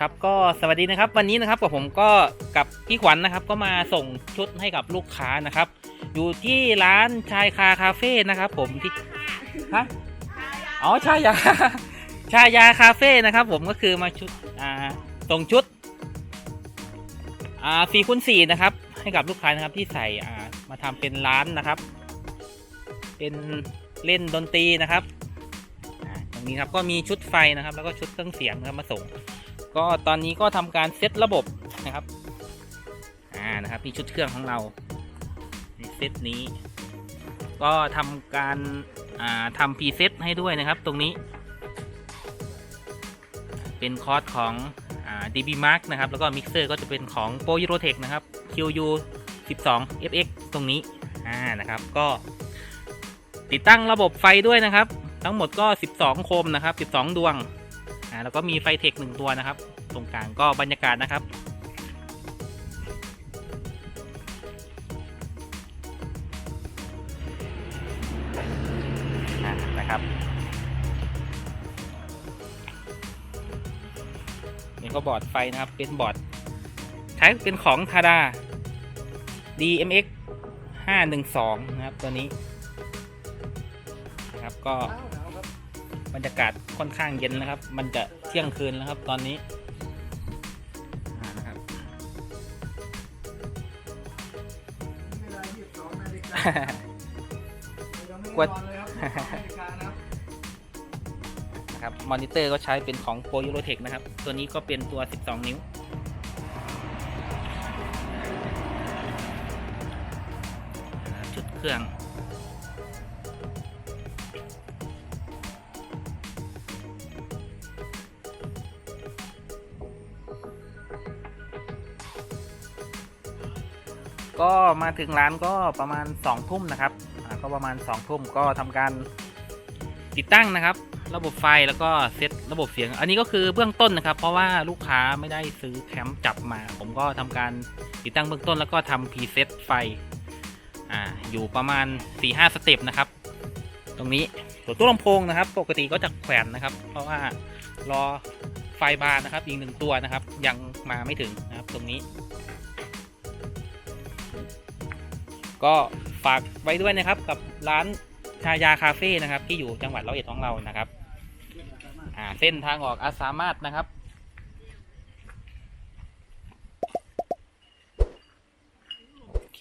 ครับก็สวัสดีนะครับวันนี้นะครับกับผมก็กับพี่ขวัญนะครับ ก็มาส่งชุดให้กับลูกค้านะครับ อยู่ที่ร้านชายคาคาเฟ่นะครับ ผมที่ฮะอ๋อชายาชายาคาเฟ่นะครับ ผมก็คือมาชุดอ่าส่งชุดอ่าสี่คูณสี่นะครับ ให้กับลูกค้านะครับที่ใส่อ่ามาทำเป็นร้านนะครับ เป็นเล่นดนตรีนะครับอ่าตรงนี้ครับก็มีชุดไฟนะครับ แล้วก็ชุดเครื่องเสียงนะครับมาส่ง ก็ตอนนี้ก็ทำการเซตระบบนะครับ อ่า นะครับนี่ชุดเครื่องของเราในเซตนี้ ก็ทำการอ่าทำพรีเซตให้ด้วยนะครับตรงนี้ เป็นคอร์สของอ่า DB Mark นะครับ แล้วก็มิกเซอร์ก็จะเป็นของ Pro Eurotech นะครับ QU 12 FX ตรงนี้ อ่า นะครับ ก็ติดตั้งระบบไฟด้วยนะครับ ทั้งหมดก็ 12 โคมนะครับ 12 ดวง อ่าแล้วก็มีไฟเทคหนึ่งตัวนะครับ ตรงกลางก็บรรยากาศนะครับ นะครับนี่ก็บอร์ดไฟนะครับ เป็นบอร์ดใช้เป็นของทาดา DMX 512 นะครับ ตัวนี้นะครับก็ บรรยากาศค่อนข้างเย็นนะครับ มันจะเที่ยงคืนแล้วครับ ตอนนี้อ่านะครับกดนะครับ มอนิเตอร์ก็ใช้เป็นของ Pro Eurotech นะครับ ตัวนี้ก็เป็นตัว 12 นิ้วชุดเครื่อง ก็มาถึงร้านก็ประมาณ2องทุ่มนะครับก็ประมาณ2องทุ่มก็ทำการติดตั้งนะครับ ระบบไฟแล้วก็เซตระบบเสียง อันนี้ก็คือเบื้องต้นนะครับ เพราะว่าลูกค้าไม่ได้ซื้อแคมป์จับมา ผมก็ทำการติดตั้งเบื้องต้นแล้วก็ทำพรีเซตไฟอ่าอยู่ประมาณ 4-5สเต็ปนะครับ ตรงนี้ส่วนตู้ลำโพงนะครับ ปกติก็จะแขวนนะครับ เพราะว่ารอไฟบาร์นะครับ อีกหนึ่งตัวนะครับ ยังมาไม่ถึงนะครับ ตรงนี้ ก็ฝากไว้ด้วยนะครับกับร้านชายาคาเฟ่นะครับ ที่อยู่จังหวัดร้อยเอ็ดของเรานะครับอ่าเส้นทางออกอาสามารถนะครับโอเค